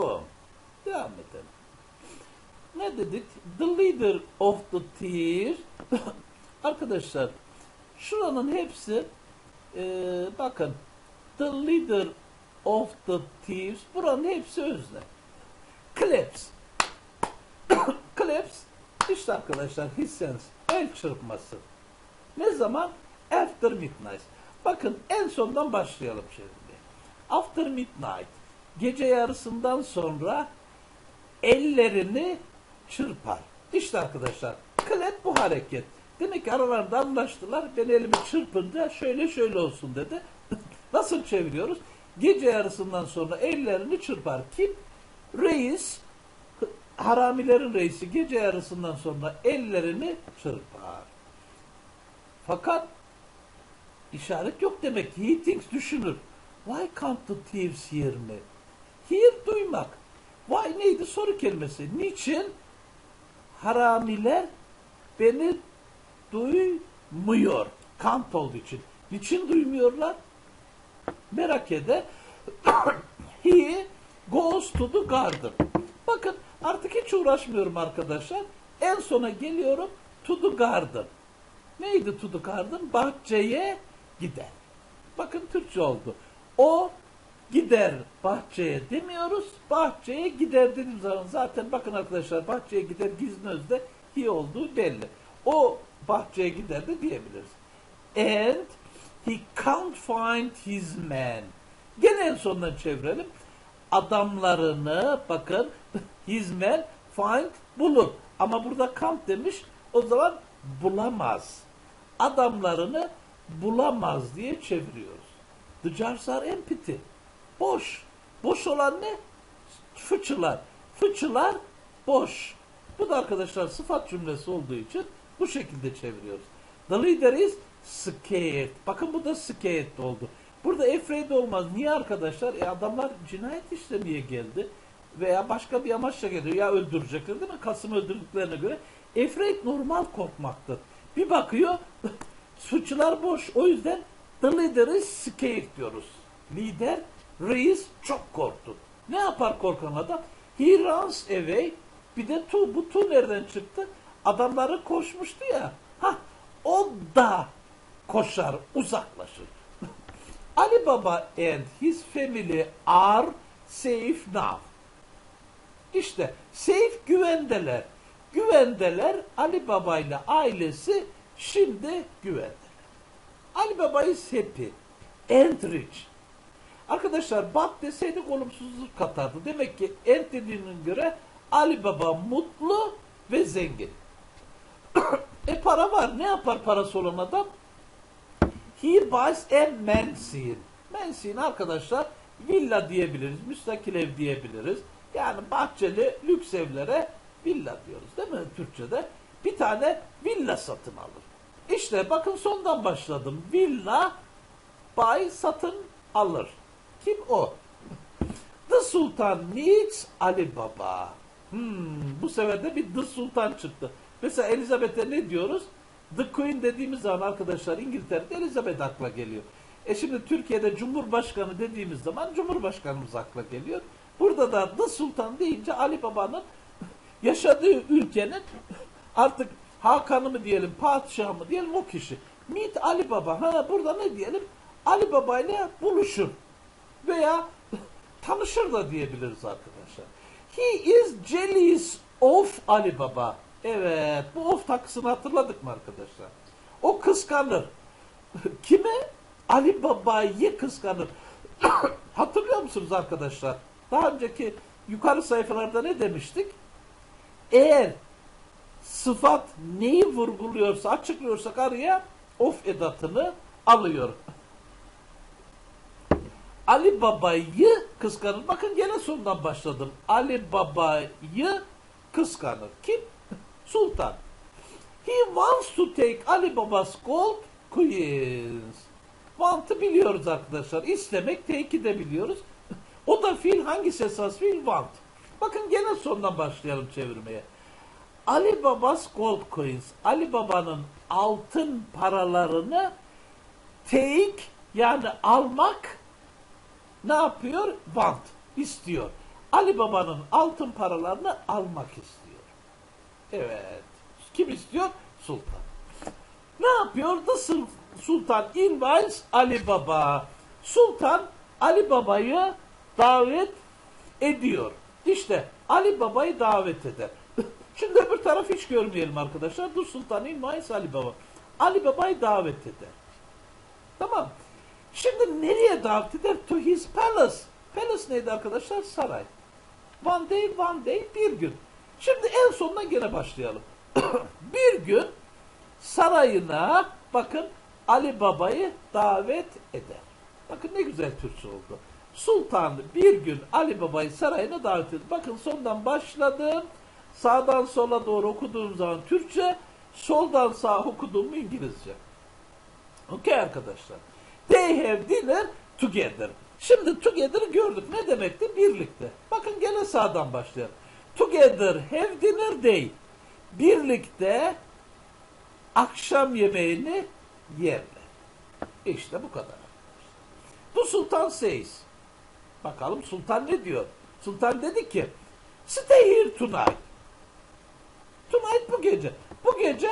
on. Devam edelim. Ne dedik? The leader of the thieves. Arkadaşlar şuranın hepsi e, bakın the leader of the thieves buranın hepsi özne. Claps. Claps işte arkadaşlar hissens el çırpması. Ne zaman? After midnight. Bakın en sondan başlayalım şimdi. After midnight. Gece yarısından sonra ellerini çırpar. İşte arkadaşlar clap bu hareket. Demek ki aralarında anlaştılar. Ben elimi çırpınca şöyle şöyle olsun dedi. Nasıl çeviriyoruz? Gece yarısından sonra ellerini çırpar. Kim? Reis, haramilerin reisi gece yarısından sonra ellerini çırpar. Fakat işaret yok demek. He thinks düşünür. Why can't the thieves hear me? Hear duymak. Why neydi soru kelimesi. Niçin haramiler beni duymuyor? Kant olduğu için. Niçin duymuyorlar? Merak ede he goes to the garden. Bakın artık hiç uğraşmıyorum arkadaşlar. En sona geliyorum to the garden. Neydi to the garden? Bahçeye gider. Bakın Türkçe oldu. O gider bahçeye demiyoruz. Bahçeye gider dediğim zaman zaten bakın arkadaşlar bahçeye gider gizli özde he olduğu belli. O bahçeye gider de diyebiliriz. And he can't find his man. Gene en sondan çevirelim. Adamlarını bakın his man find bulur. Ama burada can't demiş. O zaman bulamaz. Adamlarını bulamaz diye çeviriyoruz. The jars are empty. Boş. Boş olan ne? Fıçılar. Fıçılar boş. Bu da arkadaşlar sıfat cümlesi olduğu için bu şekilde çeviriyoruz. The leader is scared. Bakın bu da scared oldu. Burada afraid olmaz. Niye arkadaşlar? E adamlar cinayet işlemeye geldi. Veya başka bir amaçla geliyor. Ya öldürecekler değil mi? Kasım öldürdüklerine göre. Afraid normal korkmaktır. Bir bakıyor suçlar boş. O yüzden the leader is scared diyoruz. Lider reis çok korktu. Ne yapar korkan adam? He runs away. Bir de to. Bu to nereden çıktı? Adamları koşmuştu ya. Ha, o da koşar, uzaklaşır. Ali Baba and his family are safe now. İşte safe güvendeler. Güvendeler Ali Baba ile ailesi şimdi güvende. Ali Baba is happy and rich. Arkadaşlar bak deseydik olumsuzluk katardı. Demek ki and dediğinin göre Ali Baba mutlu ve zengin. e para var. Ne yapar parası olan adam? He buys a mansion. Mansion arkadaşlar villa diyebiliriz. Müstakil ev diyebiliriz. Yani bahçeli lüks evlere villa diyoruz değil mi Türkçe'de? Bir tane villa satın alır. İşte bakın sondan başladım. Villa buy satın alır. Kim o? The Sultan needs Ali Baba. Hmm, bu sefer de bir The Sultan çıktı. Mesela Elizabeth'e ne diyoruz? The Queen dediğimiz zaman arkadaşlar İngiltere'de Elizabeth akla geliyor. E şimdi Türkiye'de Cumhurbaşkanı dediğimiz zaman Cumhurbaşkanımız akla geliyor. Burada da The Sultan deyince Ali Baba'nın yaşadığı ülkenin artık Hakan'ı mı diyelim, padişahı mı diyelim o kişi. Meet Ali Baba. Ha burada ne diyelim? Ali Baba ile buluşur. Veya tanışır da diyebiliriz arkadaşlar. He is jealous of Ali Baba. Evet, bu of takısını hatırladık mı arkadaşlar? O kıskanır. Kime? Ali Baba'yı kıskanır. Hatırlıyor musunuz arkadaşlar? Daha önceki yukarı sayfalarda ne demiştik? Eğer sıfat neyi vurguluyorsa, açıklıyorsak araya of edatını alıyor. Ali Baba'yı kıskanır. Bakın gene sondan başladım. Ali Baba'yı kıskanır. Kim? Sultan. He wants to take Ali Baba's gold coins. Want'ı biliyoruz arkadaşlar. İstemek, take'i de biliyoruz. O da fiil hangisi esas fiil? Want. Bakın gene sondan başlayalım çevirmeye. Ali Baba's gold coins. Ali Baba'nın altın paralarını take yani almak ne yapıyor? Want. istiyor. Ali Baba'nın altın paralarını almak istiyor. Evet. Kim istiyor? Sultan. Ne yapıyor? Sul- Sultan invites Ali Baba. Sultan Ali Baba'yı davet ediyor. İşte Ali Baba'yı davet eder. Şimdi öbür tarafı hiç görmeyelim arkadaşlar. The Sultan invites Ali Baba. Ali Baba'yı davet eder. Tamam. Şimdi nereye davet eder? To his palace. Palace neydi arkadaşlar? Saray. One day, one day, bir gün. Şimdi en sonuna gene başlayalım. bir gün sarayına bakın Ali Baba'yı davet eder. Bakın ne güzel Türkçe oldu. Sultan bir gün Ali Baba'yı sarayına davet eder. Bakın sondan başladım. Sağdan sola doğru okuduğum zaman Türkçe, soldan sağa okuduğum İngilizce. Okey arkadaşlar. They have dinner together. Şimdi together gördük. Ne demekti? Birlikte. Bakın gene sağdan başlayalım. Together have dinner day. Birlikte akşam yemeğini yerler. İşte bu kadar. Bu Sultan says. Bakalım Sultan ne diyor? Sultan dedi ki stay here tonight. Tonight bu gece. Bu gece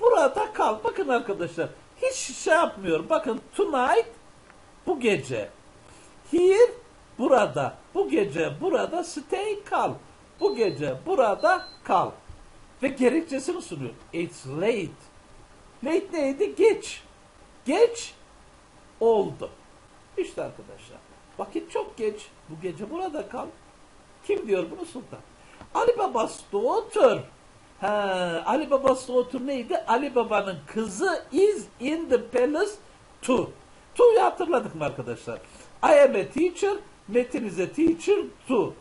burada kal. Bakın arkadaşlar hiç şey yapmıyorum. Bakın tonight bu gece. Here burada. Bu gece burada stay kal. Bu gece burada kal. Ve gerekçesini sunuyor. It's late. Late neydi? Geç. Geç oldu. İşte arkadaşlar. Vakit çok geç. Bu gece burada kal. Kim diyor bunu Sultan? Ali Baba'sı daughter. Ha, Ali Baba'sı daughter neydi? Ali Baba'nın kızı is in the palace too. Too'yu hatırladık mı arkadaşlar? I am a teacher. Metin is a teacher too.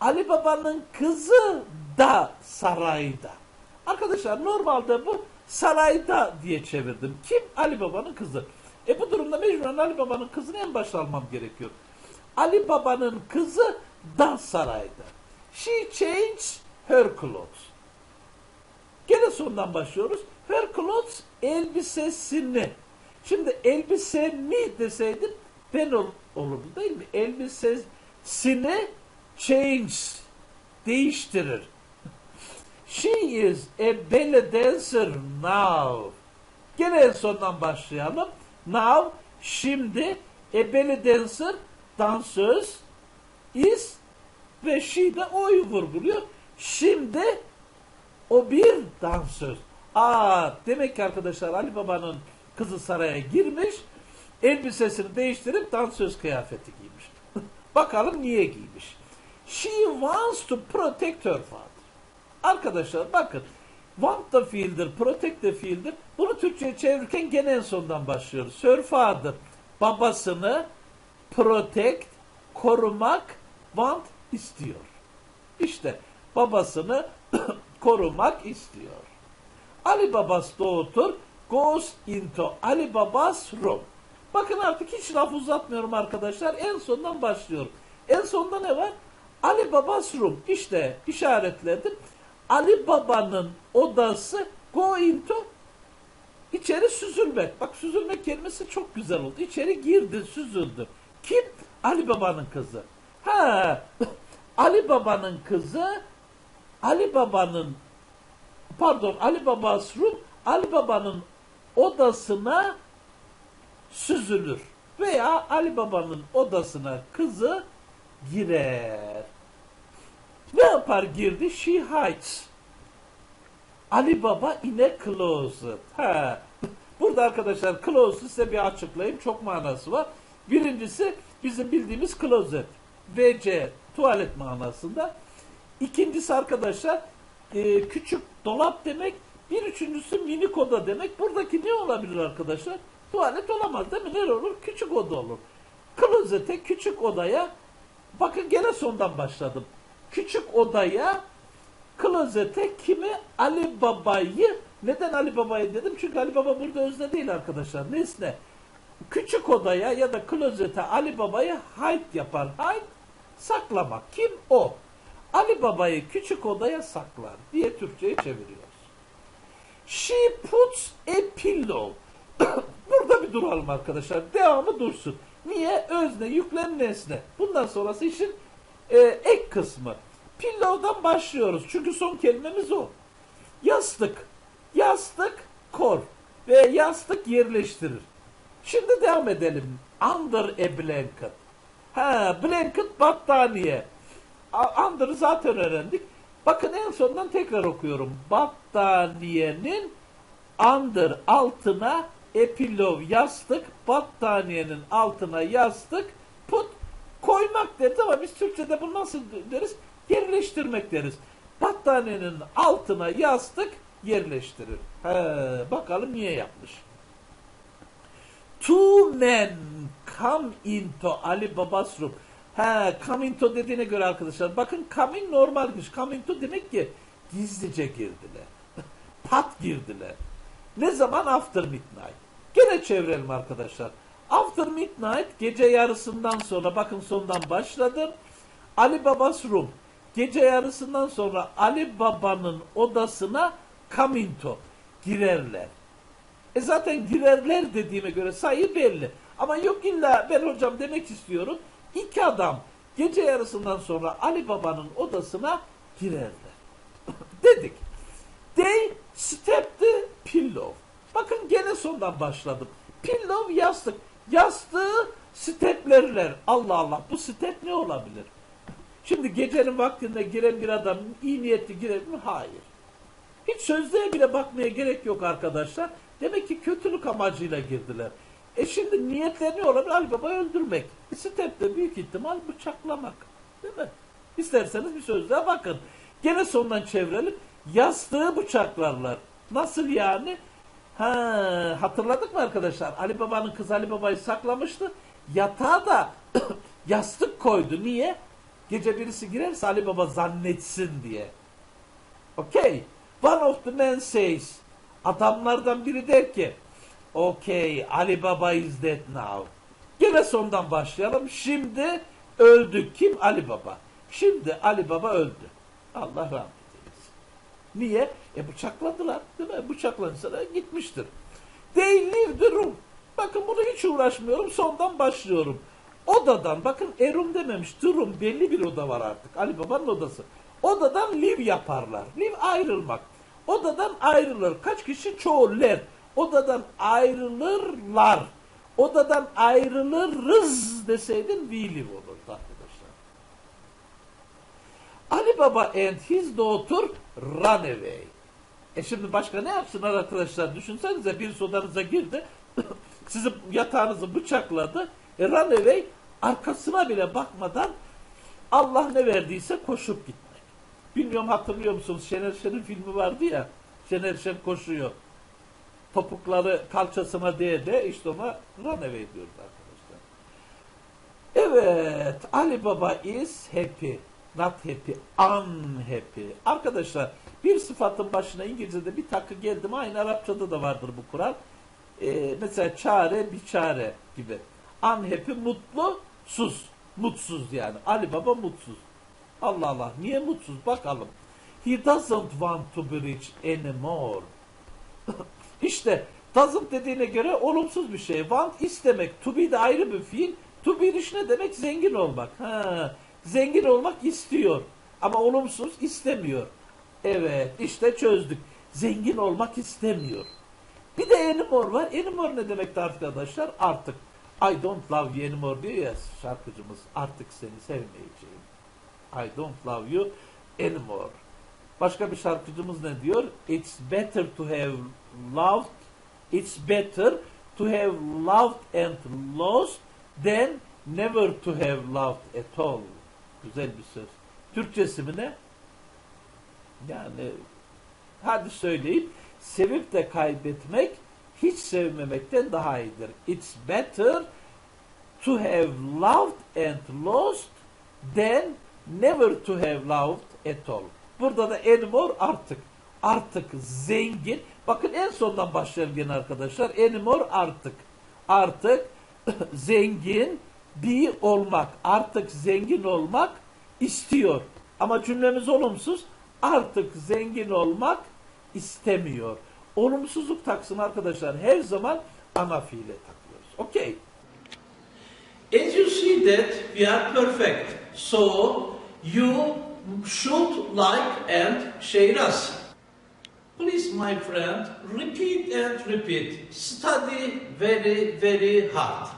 Ali Baba'nın kızı da sarayda. Arkadaşlar normalde bu sarayda diye çevirdim. Kim? Ali Baba'nın kızı. E bu durumda mecburen Ali Baba'nın kızını en başta almam gerekiyor. Ali Baba'nın kızı da sarayda. She changed her clothes. Gene sondan başlıyoruz. Her clothes elbisesini. Şimdi elbise mi deseydim ben ol, olurdu değil mi? Elbisesini change değiştirir. She is a belly dancer now. Gene en sondan başlayalım. Now, şimdi, a belly dancer, dansöz, is ve she de o'yu vurguluyor. Şimdi o bir dansöz. Aa, demek ki arkadaşlar Ali Baba'nın kızı saraya girmiş, elbisesini değiştirip dansöz kıyafeti giymiş. Bakalım niye giymiş. She wants to protect her father. Arkadaşlar bakın. Want the fielder, protect the fielder. Bunu Türkçe'ye çevirirken gene en sondan başlıyoruz. Her father, babasını protect, korumak, want istiyor. İşte babasını korumak istiyor. Ali Babas daughter goes into Ali Babas room. Bakın artık hiç laf uzatmıyorum arkadaşlar. En sondan başlıyorum. En sonda ne var? Ali Babas room. İşte işaretledim. Ali Baba'nın odası go into içeri süzülmek. Bak süzülmek kelimesi çok güzel oldu. İçeri girdi, süzüldü. Kim? Ali Baba'nın kızı. Ha, Ali Baba'nın kızı Ali Baba'nın pardon Ali Baba''s room Ali Baba'nın odasına süzülür. Veya Ali Baba'nın odasına kızı girer. Ne yapar girdi? She hides. Ali Baba in a closet. Ha. Burada arkadaşlar closet size bir açıklayayım. Çok manası var. Birincisi bizim bildiğimiz closet. WC tuvalet manasında. İkincisi arkadaşlar e, küçük dolap demek. Bir üçüncüsü minik oda demek. Buradaki ne olabilir arkadaşlar? Tuvalet olamaz değil mi? Ne olur? Küçük oda olur. Klozete, küçük odaya bakın gene sondan başladım. Küçük odaya klozete kimi? Ali Baba'yı neden Ali Baba'yı dedim? Çünkü Ali Baba burada özne değil arkadaşlar. Nesne. Küçük odaya ya da klozete Ali Baba'yı hide yapar. Hide saklamak. Kim? O. Ali Baba'yı küçük odaya saklar diye Türkçe'ye çeviriyoruz. She puts a pillow. Burada bir duralım arkadaşlar. Devamı dursun. Niye? Özne, yüklem, nesne. Bundan sonrası işin e, ek kısmı. Pillow'dan başlıyoruz. Çünkü son kelimemiz o. Yastık. Yastık kor. Ve yastık yerleştirir. Şimdi devam edelim. Under a blanket. Ha, blanket battaniye. A- Under'ı zaten öğrendik. Bakın en sondan tekrar okuyorum. Battaniyenin under altına a pillow yastık, battaniyenin altına yastık, put koymak deriz ama biz Türkçe'de bu nasıl deriz? Yerleştirmek deriz. Battaniyenin altına yastık yerleştirir. He, bakalım niye yapmış. Two men come into Ali Baba's room. He, come into dediğine göre arkadaşlar. Bakın come in normalmiş. Come into demek ki gizlice girdiler. Pat girdiler. Ne zaman? After midnight. Gene çevirelim arkadaşlar. After midnight gece yarısından sonra bakın sondan başladım. Ali Baba's room. Gece yarısından sonra Ali Baba'nın odasına come into girerler. E zaten girerler dediğime göre sayı belli. Ama yok illa ben hocam demek istiyorum. İki adam gece yarısından sonra Ali Baba'nın odasına girerler. Dedik. They stepped the pillow. Bakın gene sondan başladım. Pillow yastık. Yastığı steplerler. Allah Allah bu step ne olabilir? Şimdi gecenin vaktinde giren bir adam iyi niyetli girer mi? Hayır. Hiç sözlüğe bile bakmaya gerek yok arkadaşlar. Demek ki kötülük amacıyla girdiler. E şimdi niyetleri ne olabilir? Ali Baba öldürmek. E stepte büyük ihtimal bıçaklamak. Değil mi? İsterseniz bir sözlüğe bakın. Gene sondan çevirelim. Yastığı bıçaklarlar. Nasıl yani? Ha, hatırladık mı arkadaşlar? Ali Baba'nın kız Ali Baba'yı saklamıştı. Yatağa da yastık koydu. Niye? Gece birisi girerse Ali Baba zannetsin diye. Okay. One of the men says. Adamlardan biri der ki Okay, Ali Baba is dead now. Gene sondan başlayalım. Şimdi öldü. Kim? Ali Baba. Şimdi Ali Baba öldü. Allah rahmet eylesin. Niye? E bıçakladılar. Değil mi? Bıçaklanırsa gitmiştir. They leave the. Bakın bunu hiç uğraşmıyorum. Sondan başlıyorum. Odadan bakın erum dememiş. Room belli bir oda var artık. Ali Baba'nın odası. Odadan live yaparlar. Live ayrılmak. Odadan ayrılır. Kaç kişi? Çoğuller. Odadan ayrılırlar. Odadan ayrılırız deseydin live olurdu arkadaşlar. Ali Baba and his daughter run away. E şimdi başka ne yapsınlar arkadaşlar? Düşünsenize bir odanıza girdi. sizi yatağınızı bıçakladı. E run away arkasına bile bakmadan Allah ne verdiyse koşup gitmek. Bilmiyorum hatırlıyor musunuz? Şener Şen'in filmi vardı ya. Şener Şen koşuyor. Topukları kalçasına değe de işte ona run away diyoruz arkadaşlar. Evet. Ali Baba is happy. Not happy. Unhappy. Arkadaşlar bir sıfatın başına İngilizce'de bir takı geldi mi aynı Arapçada da vardır bu kural. Ee, mesela çare, bir çare gibi. Unhappy, mutlu, sus. Mutsuz yani. Ali Baba mutsuz. Allah Allah. Niye mutsuz? Bakalım. He doesn't want to be rich anymore. işte doesn't dediğine göre olumsuz bir şey. Want istemek. To be de ayrı bir fiil. To be rich ne demek? Zengin olmak. Ha, zengin olmak istiyor. Ama olumsuz istemiyor. Evet işte çözdük. Zengin olmak istemiyor. Bir de anymore var. Anymore ne demek arkadaşlar? Artık. I don't love you anymore diyor ya şarkıcımız. Artık seni sevmeyeceğim. I don't love you anymore. Başka bir şarkıcımız ne diyor? It's better to have loved It's better to have loved and lost than never to have loved at all. Güzel bir söz. Türkçesi mi ne? Yani hadi söyleyeyim. Sevip de kaybetmek hiç sevmemekten daha iyidir. It's better to have loved and lost than never to have loved at all. Burada da anymore artık. Artık zengin. Bakın en sondan başlayalım gene arkadaşlar. Anymore artık. Artık zengin bir olmak. Artık zengin olmak istiyor. Ama cümlemiz olumsuz. Artık zengin olmak istemiyor. Olumsuzluk taksın arkadaşlar. Her zaman ana fiile takıyoruz. Okay. As you see that we are perfect. So you should like and share us. Please, my friend, repeat and repeat. Study very, very hard.